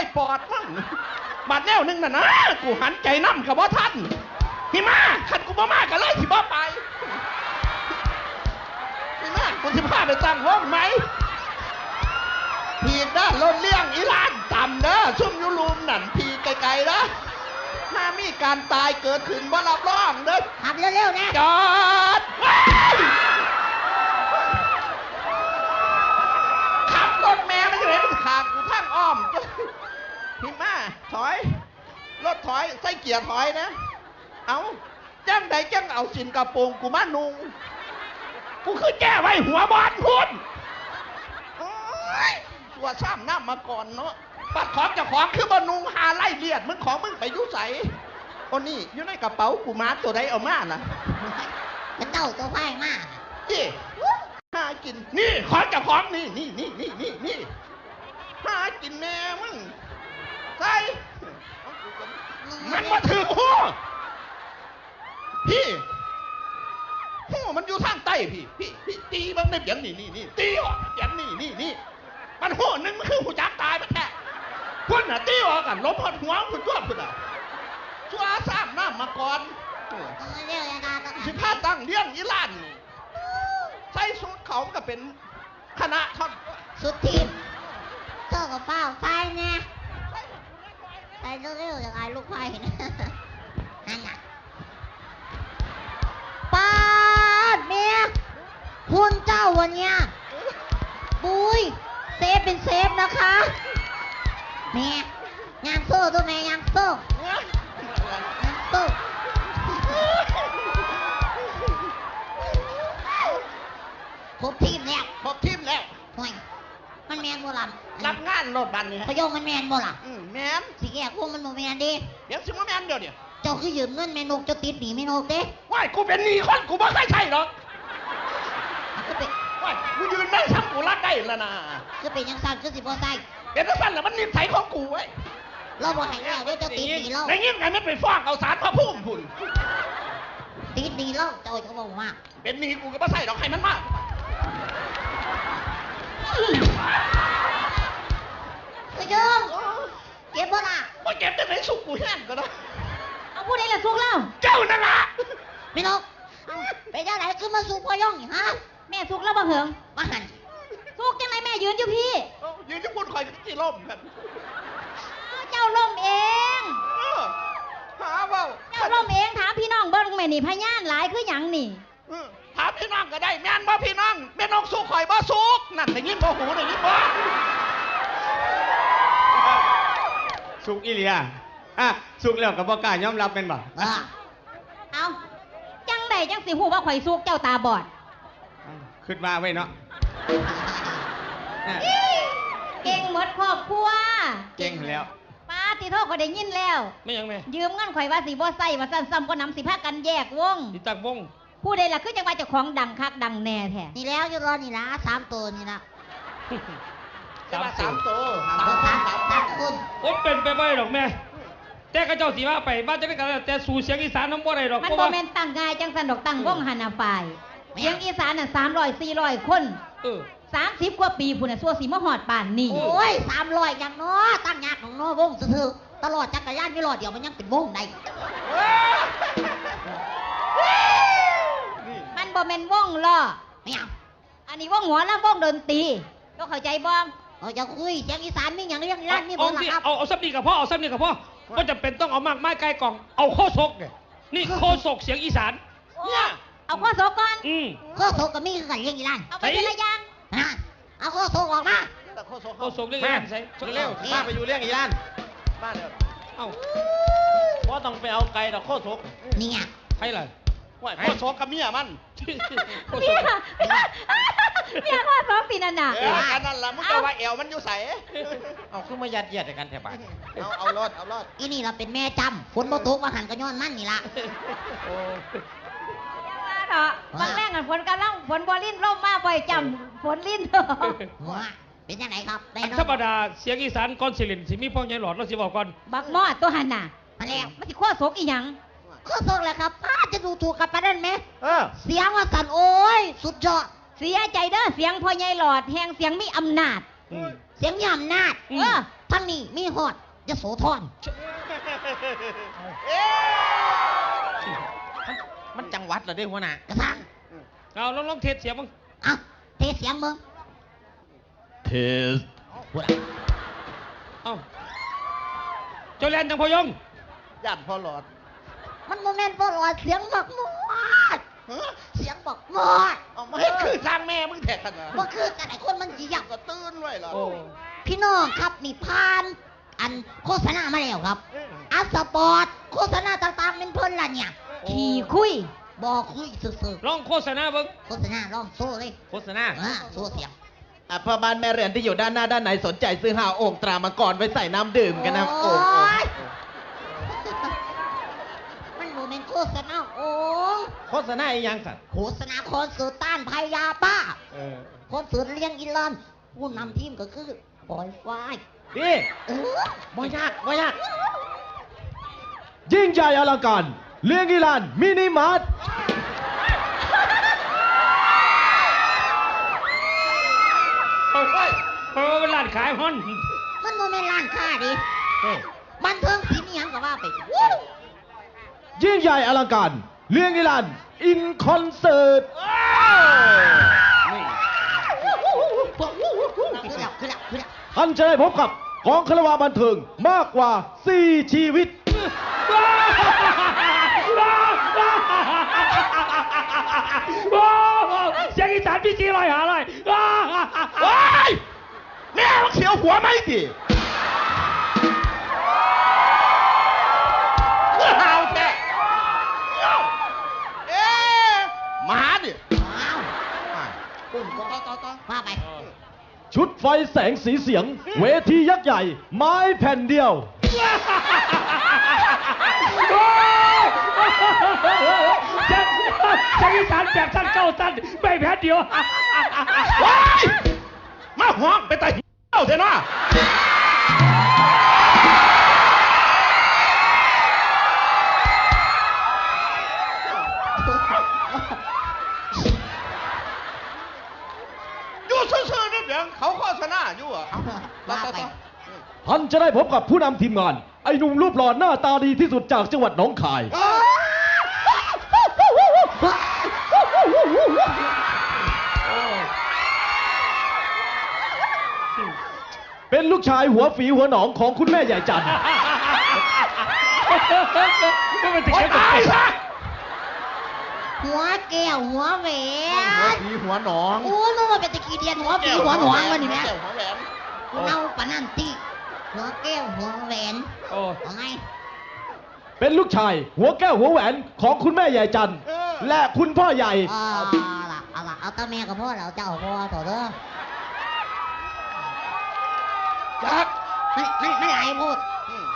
ส่ปอดมั่งบาดแนวหนึงน่ะนะกูหันใจน้ำกับว่าท่านพี่มาขันกูบ่มากันเลยที่บ่ไปพี่มากูสิพาไปตั้งวงไหมพีกนะรถเลี้ยงอีหลานต่ำนะซุ่มอยูรูมนั่นพีไกลๆนะถ้ามีการตายเกิดขึ้นบ่รับรองเด้อ ขับเร็วๆนะ จอดเฮ้ยขับรถแม่ไม่ใช่มันขากูทางอ้อมพี่มา ถอย รถถอย ใส่เกียร์ถอยนะ เอาจังใดจังเอาสินกระโปรงกูมานุง กูคือแก้ไว้หัวบอลพุ่นโอ้ยตัวซ้ำน้ำมาก่อนเนาะปัดของเจะของคือบอนุงหาไล่เลียด มึงของมึงไปอยุใสโอ้นี่อยู่ในกระเป๋ากูมาตัวใดเอามาน่ะมันเต้าตัวไฟมากนี่หากิน นี่ของเจะของนี่นี่นี่นี่นี่นี่หากินแม่มึง ใส่มันมาถือหัวพี่หัวมันอยู่ทางใต้พี่ พี่พี่ตีมันในเบียงนี่นี่นี่ตีออกเบียงนี่นี่นี่มันหัวหนึงมันคือหูจักตายมันแท้พุ่นน่ะตีออกกันล้มหัดหัวพุ่นตัวพุ่นอะชัวสร้างน้ำมาก่อนเร็วๆนะก็สิพาตั้งเลี้ยงอีหลานนี่ใส่สูตรเขามันก็เป็นคณะท่อนสุดทีมเธอกับเฝ้าไฟนะ ไปเร็วๆอย่างไรลูกไฟนะนั่นน่ะปาดเมียคุณเจ้าวันเนี้ยบุยเซฟเป็นเซฟนะคะเมียยังโซ่ตัวเมียยังโซ่ มันแมนบ่ล่ะรับงานรถบันนี่พะโยงมันแมนบ่ล่ะอืมแมนสิแกพวกมันบ่แมนเดิเดี๋ยวสิมาแมนเดี๋ยวเนี่ยเจ้าคือยืมเงินแม่นกเจ้าติดหนีแม่นกเด้ว่ายกูเป็นหนี้คนกูไม่เคยใช่หรอกมันก็เป็นว่ายกูยืนไม่ทำกูรักได้แล้วนะก็เป็นยังสั่นก็สิบ่ใส่เดี๋ยวสั้นแหละมันนิสัยของกูเว้ยเราบ่ให้แล้วเดี๋ยวเจ้าติดหนีเราในยิ่งไงไม่ไปฟ้องเอาสารพระพุ่มพุ่นติดหนีเราเจ้าก็บอกว่าเป็นหนี้กูก็ไม่ใช่หรอกให้มันมาก พะโยงเก็บบ่ล่ะว่าเก็บได้ไหนสุกกูแห้งก็ได้เอาผู้ใดล่ะสุกเราเจ้านั่นล่ะแม่นกไปเจ้าไหนคือมาสุกพะโยงนี่ฮะแม่สุกแล้วบังเหิงมาหันสุกจังไรแม่ยืนอยู่พี่เอ้ายืนที่พูดคอยที่ล่มกันอ้าวเจ้าล่มเองเออหาเว่าเจ้าล่มเองถามพี่น้องเบิ้งแม่นี่พยานหลายคือหยังนี่เออถามพี่น้องก็ได้แม่นบ่พี่น้องแม่น้องสุกคอยบ่สุกนั่นได้ยินบ่หูได้ยินบ่ สุกอีเลียอะสุกแล้วกับบอกล้ายอมรับเป็นบ่อ่าเอาจังใดจังสิหูว่าข่อยสุกเจ้าตาบอดขึ้นมาไว้เนาะอะเก่งหมดครอบครัวเก่งแล้วป้าติโทษก็ได้ยินแล้วไม่ยังแม่ยืมเงินข่อยว่าสิบ่ใส่ว่าสั่นซ้ำก็นำสิพากันแยกวงดิตักวงผู้ใดล่ะคือจังว่าเจ้าของดังคักดังแน่แท้นี่แล้วอยู่รอนี่ละสามตัวนี่ละ สามสามโตสามสามสามสามคนโอ้เป็นไปไม่ได้หรอกแม่ แต่กระเจ้าสีว่าไปบ้านจะได้กันแล้วแต่สู่เสียงอีสานน้ำบ่ได้หรอกมันเพราะบ่ว่าแม่นตั้งง่ายจังสันดอกตั้งวงหันน่ะฝ่ายเสียงอีสานน่ะ300 400คนเออ30กว่าปีพุ่นน่ะซัวสิมาฮอดป่านนี้โอ้ยสามร้อยอย่างเน้อตั้งยากของเน้อวงซื่อๆตลอดจักรยานไม่รอดเดี๋ยวมันยังเป็นวงได้มันบ่แม่นวงล้อไม่เอาอันนี้วงหัวลำวงดนตรีก็เข้าใจบ่ เราจะคุยเสียงอีสานมีอย่างเรื่องร้านมีบเอานหลัสิครับเอาเอาซับนี่กับพ่อเอาซับนี่กับพ่อก็จะเป็นต้องเอามากไม้ไกลกล่อง เอาโคศกเนี่ยนี่โคศกเสียงอีสานเนี่ยเอาข้อโซก่อนอืมข้อโทกับมีคือกันเรื่องอีร้านเอาไปทีละอย่างนะเอาข้อโทออกมาแต่โคโซโคศกเรียกมายังไงใส่เร็วๆมาไปอยู่เรื่องอีร้านบ้านเดียวเอ้าว่าต้องไปเอาไก่ดอกโคโซนี่ไงใครล่ะว่าโคโซกับเมียมันโคศเมียก เมียข้อสองปีนั่นน่ะเอออันนั้นล่ะมึงจะว่าแอวมันอยู่ใสเอาขึ้นมายัดเยียดกันแถบบ้านเอาเอารอดเอารอดอีนี่เราเป็นแม่จำฝนบ่ตกมาหันก็ย้อนมันนี่ละโอ้ว่าเถอะบางแรงกันฝนกำลังฝนบ่ลิ้นร่มมาบ่อยจำฝนลิ้นเถอะหัวเป็นยังไงครับได้อันเนาะธรรมดาเสียงอีสานก่อนสิรินสิมีพ่อใหญ่หลอดเราสิบอกก่อนบักหมอดตัวหันน่ะมาแล้วมันสิข้อโซกอีหยังข้อโทแหละครับป้าจะดูถูกกับปานนั้นไหมเออเสียงว่าสั่นโอ้ย สุดยอด เสียใจเด้อเสียงพ่อใหญ่หลอดแหงเสียงมีอำนาจ อืม เสียงมีอำนาจอืม เออทั้งนี้มีฮอดยโสธรมันจังหวัดเหรอเด้หัวหน้ากระซังเอาลองลองเทสเสียงมึงอะเทเสียงมึงเทสพูดเอ้าเจ้าแลนจังพอยง ย่านพ่อหลอด มันโมเมนต์พอลอยเสียงบักมอดเฮ้อเสียงบักมอดเอามาให้คือสร้างแม่มึงแทกกันนะว่าคือแต่ไหนคนมันเหยียบก็ตื่นไว้เหรอโอ้พี่น้องครับนี่พาน อันโฆษณามาแล้วครับอัสสปอร์ตโฆษณาต่างๆเป็นเพิ่นละเนี่ยขี่คุยบอกคุยซื่อลองโฆษณาเบิ่งๆโฆษณาร้องโซ่เลยโฆษณา อ่าโซ่เสียง อะพ่อบ้านแม่เรือนที่อยู่ด้านหน้าด้านไหนสนใจซื้อหาโอ่งตรามังกรไว้ใส่น้ำดื่มกันนะโอ่งโอ่งยมันโมเมนต์โฆษณาโอ้ง โฆษณาอีหยังสัตว์โฆษณาคอนเสิร์ตต้านภัยยาป้าเออคอนเสิร์ตเลี้ยงอินลันผู้นำทีมก็คือปอยฝ้ายนี่เออบ่ยากบ่ยากยิ่งใหญ่อลังการ เลี้ยงอีลานมินิมาร์ทเฮ้ยเฮ้ยเป็นร้านขายฮอนมันโมเมนต์ร้านค้าดิบันเทิงศิลป์อิหยังก็ว่าไปวู้ยิ่งใหญ่อลังการ เลี้ยงอีลานอินคอนเสิร์ตคือแล้วคือแล้วคือแล้วท่านจะได้พบกับกองคารวาบันเทิงมากกว่า 4 ชีวิตเสียงอีสานพี่จีลอยหาลอยว้ายแม่มึงเสียวหัวไหมดิ ชุดไฟแสงสีเสียง เวทียักษ์ใหญ่ ไม้แผ่นเดียวเสียงอีสานแบบสั้นเก้าสั้นไม่แพ้เดียว ว้ายมาห้องไปแต่เอ้าเถอะนะ อยู่ซื่อๆนี่ เพียงเขาโฆษณาอยู่อะเอาต่อว่าต่อไปต่อท่านจะได้พบกับผู้นำทีมงาน ไอ้หนุ่มรูปหล่อหน้าตาดีที่สุดจากจังหวัดหนองคายเป็นลูกชายหัวฝีหัวหนองของคุณแม่ใหญ่จันทร์ก็เป็นถึงโอ๊ยแค่ตายซะหัวแก้วหัวแหวหัวนผีหัวหนองโอ้ยมันมาเป็น กี่เดียนหัวปีหัวหนวงวันนี้แม่แก้วหัวแหวนเอาปะนั่นตีหัวแก้วหัวแหวนโอ้เอาไงเป็นลูกชาย หัวแก้วหัวแหวนของคุณแม่ใหญ่จันทร์และคุณพ่อใหญ่ เอาล่ะเอาล่ะเอาตาแม่กับพ่อแล้วเจ้าพ่อต่อเด้อจักไม่ไม่ไม่ไหลพูด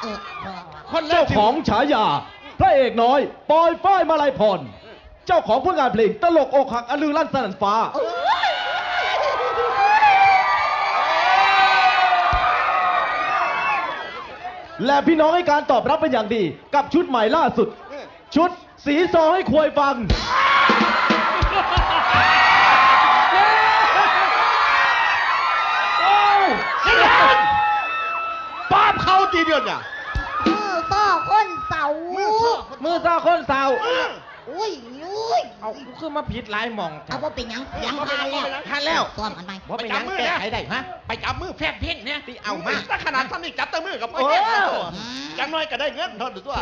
เออพ่อคนแรเจ้ากที่ของฉายา พระเอกน้อย ปอยฝ้ายมาลัยพร เจ้าของผลงานเพลงตลกอกหักอลือลั่นสนั่นฟ้า และพี่น้องให้การตอบรับเป็นอย่างดี กับชุดใหม่ล่าสุด ชุดสีซอให้ควยฟัง ป้าบเขาตีเดียวเนี่ย มือซ่อคนเสา มือซอกมือคนเสา อุ้ยอุ้ยเอาคือมาผิดหลายหมองเอาว่าเป็นหยังเสียงพานแล้วทันแล้วซ้อมกันไปว่าเป็นหยังแก้ไขได้ฮะไปจับมือแฟนเพ่งเนี่ยที่เอามาถ้าขนาดท่านนี่จับแตะมือกับพ่อโอ้แก่ตัวจังน้อยก็ได้เงินเท่าตัว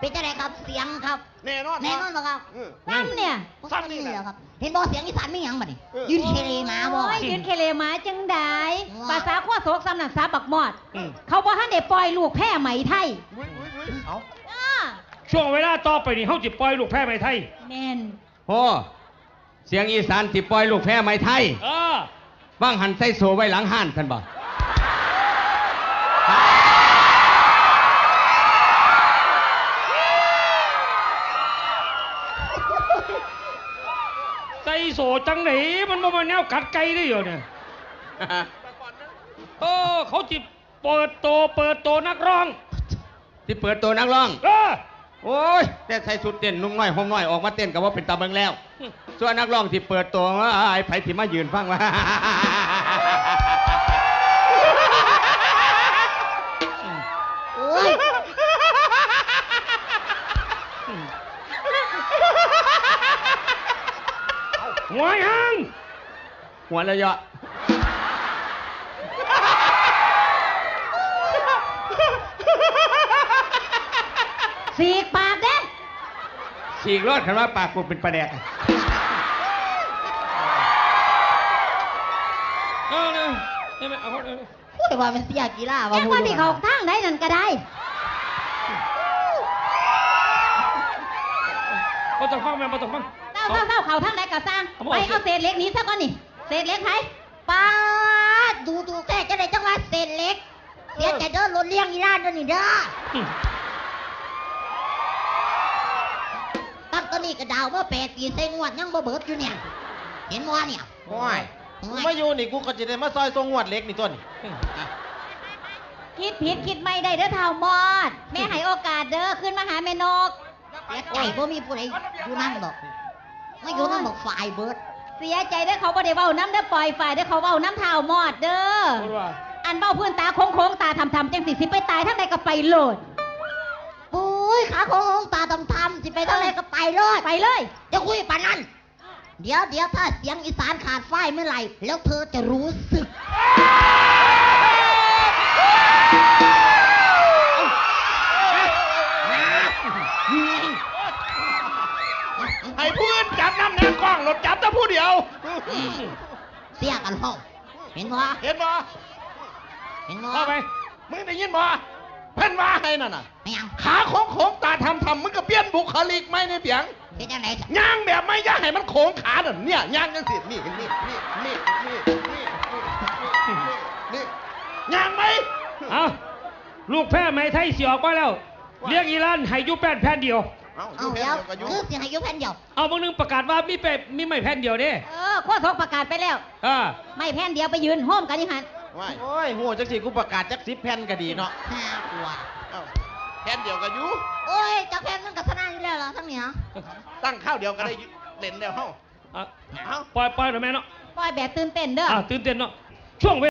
เป็นจะไงครับเสียงครับแน่นอนแน่นอนเหรอครับเออนั่นเนี่ยซ้ำนี่แหละเหรอครับ เห็นบอกเสียงอีสานไม่หยังบัดนี่เออยืนเคเลมาบ่โอ้ยยืนเคเลหมาจังไดว้าภาษาขั้วโศกสำนักสาบักมอด เขาบอกให้เด็ปล่อยลูกแพร่ไหมไทย ช่วงเวลาต่อไปนี่เขาจิปล่อยลูกแพ้ไหมไทย แม่นพ่อเสียงอีสานที่ปล่อยลูกแพ้ไม้ไทยเออ ว่างหันใส่โซไว้หลังห้านท่านบอกใจโสจังไหนมันบ่มาแนวกัดไก่ได้อยู่เนี่ย เออ เขาจิเปิดโต เปิดโตนักร้อง ที่เปิดตัวนักร้อง เออ โอ้ยแต่ใส่สุดเต้นนุ่งน้อยห่มน้อยออกมาเต้นกับว่าเป็นตาเบิงแล้ว ส่วนนักร้องที่เปิดตัวว่าไอ้ไผที่มายืนฟังว่าหัวยังหัวระยอะ สีกปากเด้ฉีกรอดคันว่าปากกูเป็นปลาแดกเอาเลยเอาเลยเอาเอาเอาพูดว่ามันเสียกีฬาแจ้ว่างว่าที่เขาทางไหนนั่นก็ได้บ่ต้องฟังแม่บ่ต้องฟังเศร้าเศร้าเศร้าเขาทางไหนก็สร้างเอาบ่ไปเอาเศษเหล็กหนี้ซะก่อนนี่เศษเหล็กไผป้าดดูดูแค่จะได้จังหวะเศษเล็ก เสียใจเด้อรถเลี้ยงอีร้านเด้อนี่เด้อ อืม ตั้งแตอนนี้ก็ดาวว่าแปดปีใส่งวดยังบ่เบิดอยู่เนี่ย เห็นว่าเนี่ยโอ้ยโอ้กูยมาอยู่นี่กูก็จะได้มาซอยทรงงวดเล็กนี่ต้นคิดผิดคิดไม่ได้เด้อเท่ามอด แม่ให้โอกาสเด้อขึ้นมาหาแม่นกเสียใจบ่มีผู้ใดอยู่นั่นดอกไม่อยู่นั่นบอกฝ่ายเบิด เสียใจเด้อเขาบ่ได้เว้าน้ำเด้อปล่อยฝ่ายเด้อเขาเว้าน้ำเท่ามอดเด้อพูดว่าอันเบ้าพื้นตาโค้งๆตาทำๆจังสิสิไปตายทั้งใดก็ไปโลดปุ้ ยขาของหงตาทำทำสิไปทางไหนก็ไปเลยไปเลยจะคุยปานนั้น เดี๋ยวเดี๋ยวถ้าเสียงอีสานขาดไฟเมื่อไหร่ แล้วเธอจะรู้สึกให้เพื่อนจับน้ำแนวกล้องรถจับแต่ผู้เดียว เสียกันห้องเห็นบ่เห็นบ่เห็นบ่เข้าไป มึงได้ยินบ่ เพิ่นว่าให้นั่นน่ะ ไม่ยังขาโค้งโค้งตาทำทำมึงก็เปลี่ยนบุคลิกไหมในเปียงเป็นยังไงย่างแบบไม่ย่างให้มันโค้งขาน่ะเนี่ยย่างจังสินี่นี่นี่นี่นี่นี่นี่นี่ย่างไหมเอาลูกแพ้ไหมไทยเสียออกมาแล้ว เรียกอีรันให้อยุแป้นแผ่นเดียว เอาอเอายู่แผ่นเดี๋ยวเดียวก็อยู่คือเสียงอายุแผ่นเดียวเอาบางนึงประกาศว่ามีแปดมีไม่แผ่นเดียวเด้เออโคตรประกาศไปแล้วอ่าไม่แพ่นเดียวไปยืนโฮมกันนี่หัน ว่าโอ้ยโหจักสิกูประกาศจักสิบแผ่นก็ดีเนาะห้ากว่าเอาแผ่นเดียวก็อยู่โอ้ยจากแผ่นมันกับธนาอยู่แล้วเหรอทั้งนี้ฮะตั้งข้าวเดียวก็ได้เล่นแล้วเฮ้า อะเอาปล่อยปล่อยหน่อยแม่เนาะปล่อยแบบตื่นเต้นเด้อ อ่าตื่นเต้นเนาะช่วงเว